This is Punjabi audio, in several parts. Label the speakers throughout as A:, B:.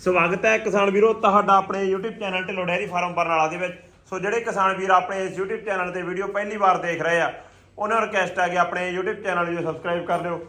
A: ਸਵਾਗਤ ਹੈ ਕਿਸਾਨ ਵੀਰੋ ਤੁਹਾਡਾ ਆਪਣੇ YouTube channel Dhillon dairy farm Barnala ਦੇ ਵਿੱਚ। ਸੋ ਜਿਹੜੇ ਕਿਸਾਨ ਵੀਰ ਆਪਣੇ ਇਸ YouTube ਚੈਨਲ ਤੇ ਵੀਡੀਓ ਪਹਿਲੀ ਵਾਰ ਦੇਖ ਰਹੇ ਆ ਉਹਨਾਂ ਨੂੰ ਰਿਕਵੈਸਟ ਹੈ ਕਿ ਆਪਣੇ YouTube ਚੈਨਲ ਨੂੰ ਸਬਸਕ੍ਰਾਈਬ ਕਰ ਲਿਓ।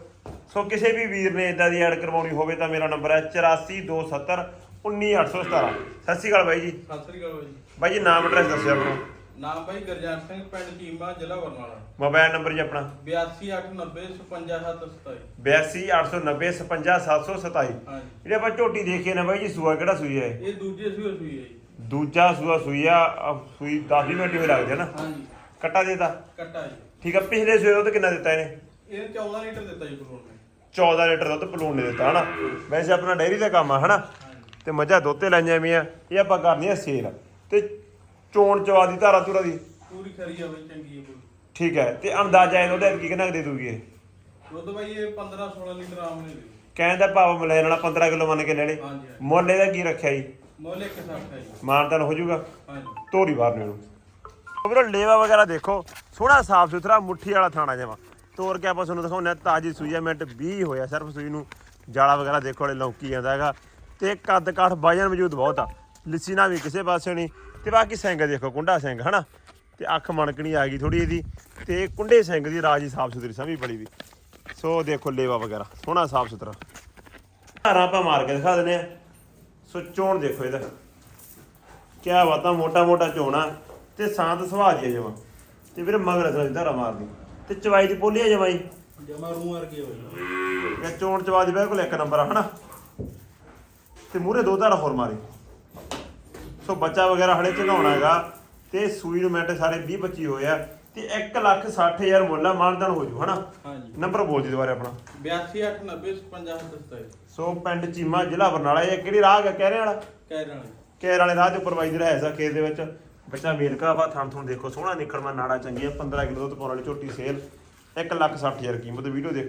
A: ਸੋ ਕਿਸੇ ਵੀ ਵੀਰ ਨੇ ਇਦਾਂ ਦੀ ਐਡ ਕਰਵਾਉਣੀ ਹੋਵੇ ਤਾਂ ਮੇਰਾ ਨੰਬਰ ਹੈ 8427 19817 ਸਤਿ ਸ਼੍ਰੀ ਅਕਾਲ ਬਾਈ ਜੀ।
B: ਸਤਿ ਸ੍ਰੀ ਅਕਾਲ ਬਾਈ
A: ਬਾਈ ਜੀ ਨਾਮ ਐਡਰੈਸ ਦੱਸਿਓ ਆਪਣਾ।
B: ਨਾਮ ਬਾਈ ਗੁਰਜੰਟ ਸਿੰਘ ਪਿੰਡ ਚੀਮਾ ਜ਼ਿਲ੍ਹਾ ਬਰਨਾਲਾ।
A: ਮੋਬਾਈਲ ਨੰਬਰ ਜੀ ਆਪਣਾ।
B: 8289055727
A: 8289055727
B: ਹਾਂਜੀ।
A: ਜਿਹੜੇ ਆਪਾਂ ਝੋਟੀ ਦੇਖੀ ਨਾ ਬਾਈ ਜੀ ਸੂਆ ਕਿਹੜਾ ਸੂਈ ਹੈ
B: ਇਹ? ਦੂਜੇ ਸੂਏ ਸੂਈ ਹੈ ਜੀ।
A: ਦੂਜਾ ਸੂਆ ਸੂਈ ਆ ਅਹ ਸੂਈ 10 ਮਿੰਟ ਹੀ ਲੱਗਦੇ ਨਾ
B: ਹਾਂਜੀ।
A: ਕੱਟਾ ਦੇਤਾ?
B: ਕੱਟਾ ਜੀ।
A: ਠੀਕ ਆ ਪਿਛਲੇ ਸੂਏ ਦੁੱਧ ਕਿੰਨਾ ਦਿੱਤਾ ਇਹਨੇ?
B: ਇਹ 14 ਲੀਟਰ ਦਿੱਤਾ ਜੀ ਕੋਲੋਂ ਨੇ।
A: 14 ਲੀਟਰ ਦੁੱਧ ਪਲੂਣ ਨੇ ਦਿੱਤਾ ਹਨਾ? ਵੈਸੇ ਆਪਣਾ ਡੇਅਰੀ ਦਾ ਕੰਮ ਆ ਹਨਾ?
B: ਹਾਂਜੀ।
A: ਤੇ ਮੱਝਾਂ ਦੁੱਧ ਤੇ ਲਾਈਆਂ ਵੀ ਆ ਇਹ ਆਪਾਂ ਕਰਨੀ ਆ ਸੇਲ। ਤੇ ਚੋਣ ਚਵਾ ਦੀ ਧਾਰਾ ਧੁਰਾ ਦੀ।
B: ਪੂਰੀ ਖਰੀ ਆ ਬਾਈ ਚੰਗੀ ਹੈ ਕੋਈ
A: ਠੀਕ ਹੈ ਤੇ ਅੰਦਾਜ਼ਾ ਇਹਦਾ ਉਹਦਾ ਕੀ ਕਿੰਨਾ ਕੁ ਦੇ ਦੂਗੀ ਇਹ?
B: ਦੁੱਧ ਬਾਈ ਇਹ 15 16 ਲੀਟਰ ਆਮ ਨੇ ਦੇ
A: ਕਹਿਣ ਦਾ ਭਾਵ ਮਲੇ ਵਾਲਾ 15 ਕਿਲੋ ਮੰਨ ਕੇ ਲੈ ਲੈ
B: ਹਾਂਜੀ ਹਾਂਜੀ।
A: ਮੁੱਲ ਇਹਦਾ ਕੀ ਰੱਖਿਆ ਜੀ?
B: ਮੁੱਲ 160 ਹੈ ਜੀ।
A: ਮਾਨਤਨ ਹੋ ਜਾਊਗਾ।
B: ਹਾਂਜੀ।
A: ਧੋਰੀ ਬਾਹਰ ਨੂੰ ਵੀਰੋ ਲੇਵਾ ਵਗੈਰਾ ਦੇਖੋ। ਸੋਹਣਾ ਸਾਫ਼ ਸੁਥਰਾ ਮੁੱਠੀ ਵਾਲਾ ਥਾਣਾ ਜਮਾ। ਤੋੜ ਕੇ ਆਪਾਂ ਤੁਹਾਨੂੰ ਦਿਖਾਉਂਦੇ ਆ ਤਾਜੀ ਸੂਈ ਆ ਮਿੰਟ 20 ਹੋਇਆ। ਸਿਰਫ ਸੂਈ ਨੂੰ ਜਾਲਾ ਵਗੈਰਾ ਦੇਖੋ ਹਲੇ ਲੌਂਕੀ ਜਾਂਦਾ ਹੈਗਾ। ਤੇ ਕੱਦ ਕਾਠ ਵਜਨ ਮੌਜੂਦ ਬਹੁਤ ਆ। ਲਿੱਸੀ ਨਾ ਵੀ ਕਿਸੇ ਪਾਸੇ ਨਹੀਂ ਤੇ ਬਾਕੀ ਸਿੰਘ ਦੇਖੋ ਕੁੰਡਾ ਸਿੰਘ ਹਨਾ? ਤੇ ਅੱਖ ਮਣਕਣੀ ਆ ਗਈ ਥੋੜੀ ਇਹਦੀ ਤੇ ਕੁੰਡੇ ਸਿੰਘ ਦੀ ਰਾਜੀ ਸਾਫ਼ ਸੁਥਰੀ ਸਮੀ ਬੜੀ ਵੀ। ਸੋ ਦੇਖੋ ਲੇਵਾ ਵਗੈਰਾ ਸੋਹਣਾ ਸਾਫ਼ ਸੁਥਰਾ ਧਾਰਾਂ ਆਪਾਂ ਮਾਰ ਕੇ ਦਿਖਾ ਦਿੰਦੇ ਆ। ਸੋ ਚੋਣ ਦੇਖੋ ਇਹਦਾ। ਕਿਆ ਬਾਤਾਂ ਮੋਟਾ ਮੋਟਾ ਚੋਣਾ ਤੇ ਸਾਂਤ ਸੁਭਾਅ ਦੀ ਜਮਾ। ਤੇ ਵੀਰੇ ਮਗਰ ਅਸਲ ਧਾਰਾ ਮਾਰਦੀ। ਤੇ ਚਵਾਈ ਦੀ ਪੋਲੀ ਆ ਜਮਾਈ
B: ਜਮਾ ਰੂ ਵਰਗੇ ਹੋਈ।
A: ਇਹ ਚੋਣ ਚਵਾ ਦੀ ਬਿਲਕੁਲ ਇੱਕ ਨੰਬਰ ਆ ਹਨਾ? ਤੇ ਮੂਰੇ ਦੋ ਧਾਰਾ ਹੋਰ ਮਾਰੀ। ਸੋ ਬੱਚਾ ਵਗੈਰਾ ਹਲੇ ਚੰਗਾਉਣਾ ਹੈਗਾ ਤੇ ਸੂਈ ਨੂੰ ਮਿੰਟ ਸਾਰੇ 20 25 ਹੋਏ ਆ ਤੇ 1 ਲੱਖ 60 ਹਜ਼ਾਰ ਮੁੱਲ ਆ ਮਾਨਦਾਨ ਹੋ ਜੂ ਹਨਾ?
B: ਹਾਂਜੀ।
A: ਨੰਬਰ ਬੋਲ ਦੀ ਦੁਬਾਰਾ ਆਪਣਾ।
B: 8289055727
A: ਸੋ ਪਿੰਡ ਚੀਮਾ ਜ਼ਿਲ੍ਹਾ ਬਰਨਾਲਾ ਇਹ ਕਿਹੜੀ ਰਾਹ ਹੈ ਕਹਿਰੇ ਵਾਲਾ?
B: ਕਹਿ ਰਹੇ ਨੇ
A: ਕੇਰ ਵਾਲੇ ਰਾਹ ਦੇ ਉੱਪਰ ਬਾਈ ਦੀ ਰਹਿ ਖੇਤ ਦੇ ਵਿੱਚ। ਬੱਚਾ ਮੇਲਕਾ ਵਾ ਥਣ ਥਣ ਦੇਖੋ ਸੋਹਣਾ ਨਿਕਲਵਾ ਨਾੜਾ ਚੰਗੀ ਆ 15 ਕਿਲੋ ਦੁੱਧ ਪਾਉਣ ਵਾਲੀ ਝੋਟੀ ਸੇਲ 1 ਲੱਖ 60 ਹਜ਼ਾਰ ਕੀਮਤ ਵੀਡੀਓ ਦੇਖ